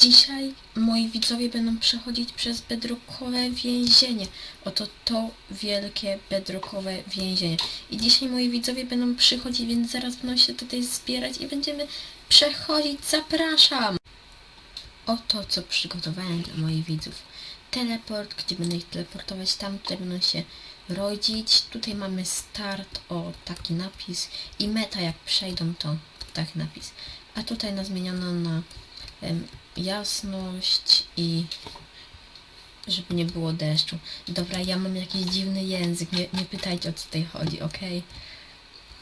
Dzisiaj moi widzowie będą przechodzić przez bedrockowe więzienie. Oto to wielkie bedrockowe więzienie. I dzisiaj moi widzowie będą przychodzić, więc zaraz będą się tutaj zbierać i będziemy przechodzić. Zapraszam! Oto co przygotowałem dla moich widzów. Teleport, gdzie będę ich teleportować, tam tutaj będą się rodzić. Tutaj mamy start, o taki napis i meta jak przejdą to taki napis. A tutaj na zmieniono na jasność i żeby nie było deszczu. Dobra, ja mam jakiś dziwny język, nie, nie pytajcie o co tutaj chodzi, ok?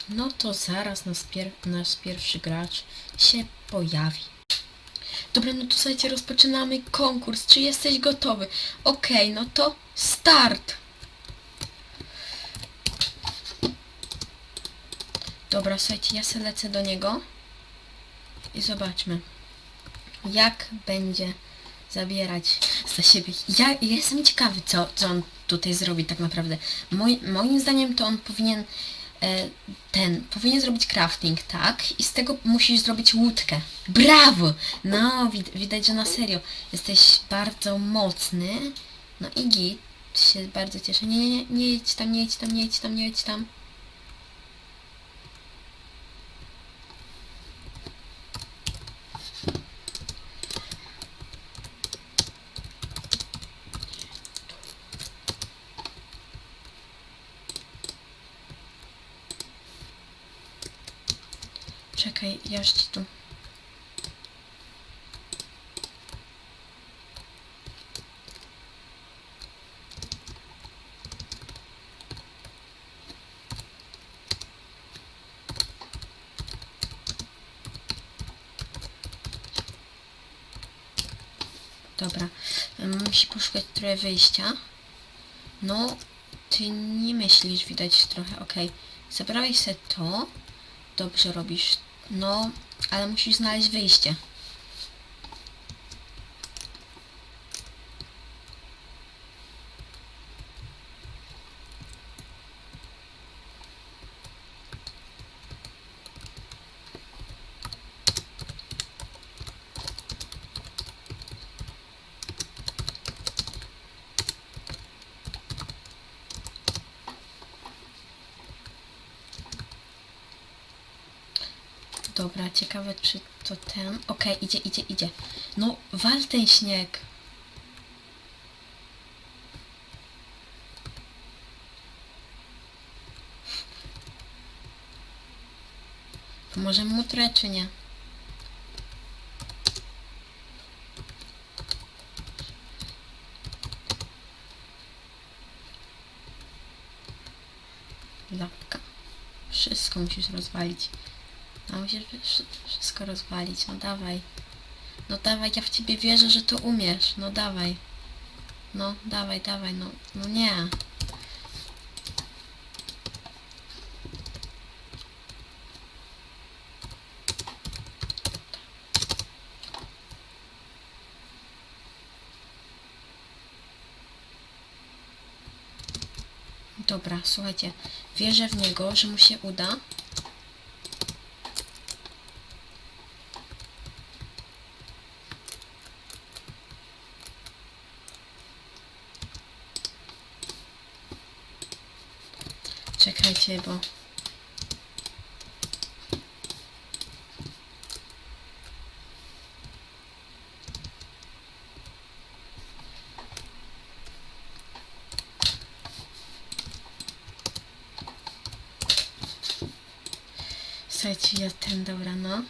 No to zaraz nas, pier nasz pierwszy gracz się pojawi. Dobra, no to słuchajcie, rozpoczynamy konkurs. Czy jesteś gotowy? Okej, no to start! Dobra, słuchajcie, ja se lecę do niego i zobaczmy, jak będzie zabierać za siebie. Ja, ja jestem ciekawy, co, co on tutaj zrobi tak naprawdę. Moj, moim zdaniem to on powinien e, ten, powinien zrobić crafting, tak? I z tego musisz zrobić łódkę. Brawo! No, wid widać, że na serio jesteś bardzo mocny. No i git, się bardzo cieszę. Nie, nie, nie, nie jedź tam, nie jedź tam, nie jedź tam, nie jedź tam. Czekaj, ja już ci tu. Dobra, musi poszukać trochę wyjścia. No, ty nie myślisz, widać trochę, okej. Zabrałeś sobie to, dobrze robisz. No, ale musisz znaleźć wyjście. Dobra, ciekawe czy to ten... Okej, idzie, idzie, idzie. No, wal ten śnieg. Pomożemy mu trochę, czy nie? Lapka. Wszystko musisz rozwalić. No musisz wszy- wszystko rozwalić, no dawaj. No dawaj, ja w ciebie wierzę, że to umiesz. No dawaj. No, dawaj, dawaj, no, no nie. Dobra, słuchajcie, wierzę w niego, że mu się uda. Czekajcie, bo... Słuchajcie, ja ten, dobra, no.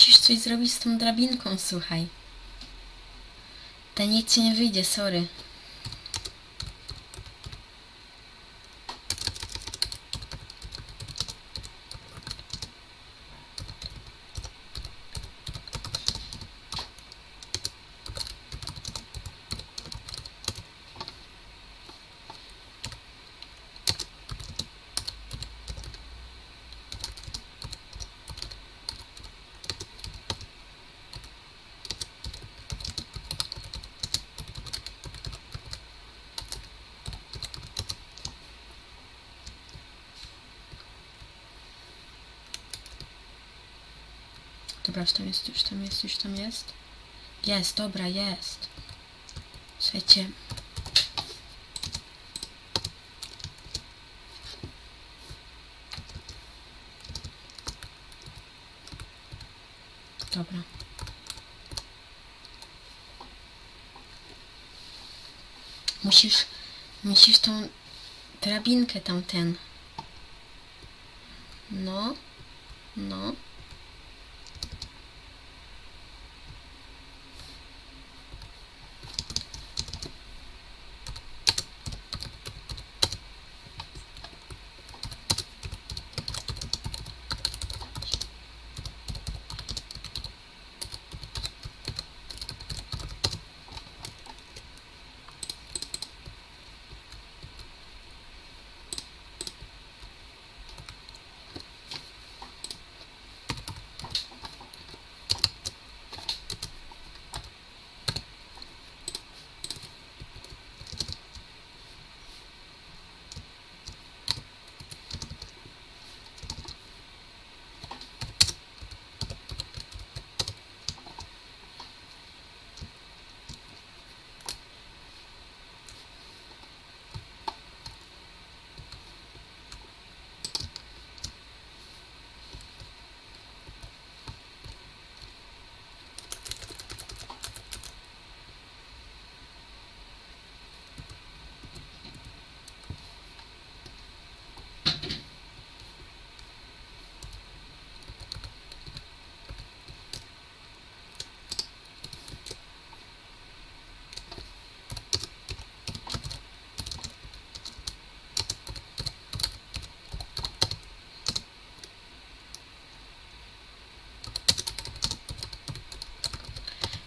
Musisz coś zrobić z tą drabinką, słuchaj. Ten nic ci nie wyjdzie, sorry. Dobra, już tam jest, już tam jest, już tam jest. Jest, dobra, jest. Słuchajcie. Dobra. Musisz, musisz tą drabinkę tamten. No, no.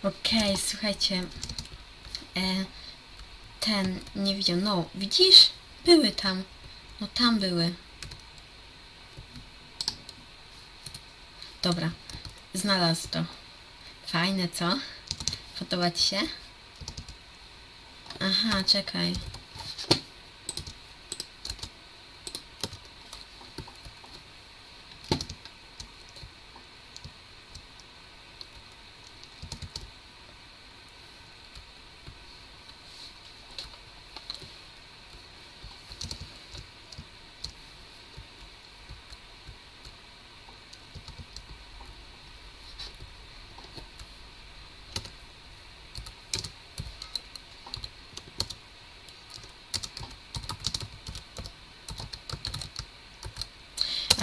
Okej, słuchajcie. E, ten nie widział. No, widzisz? Były tam. No tam były. Dobra. Znalazł to. Fajne, co? Podoba ci się? Aha, czekaj.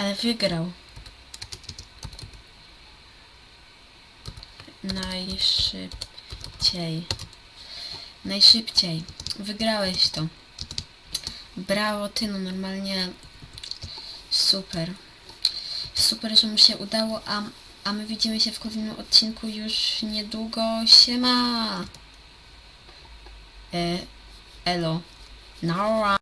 Ale wygrał. Najszybciej. Najszybciej. Wygrałeś to. Brawo, ty, no normalnie super. Super, że mu się udało, a, a my widzimy się w kolejnym odcinku już niedługo. Siema! E, elo. Nara.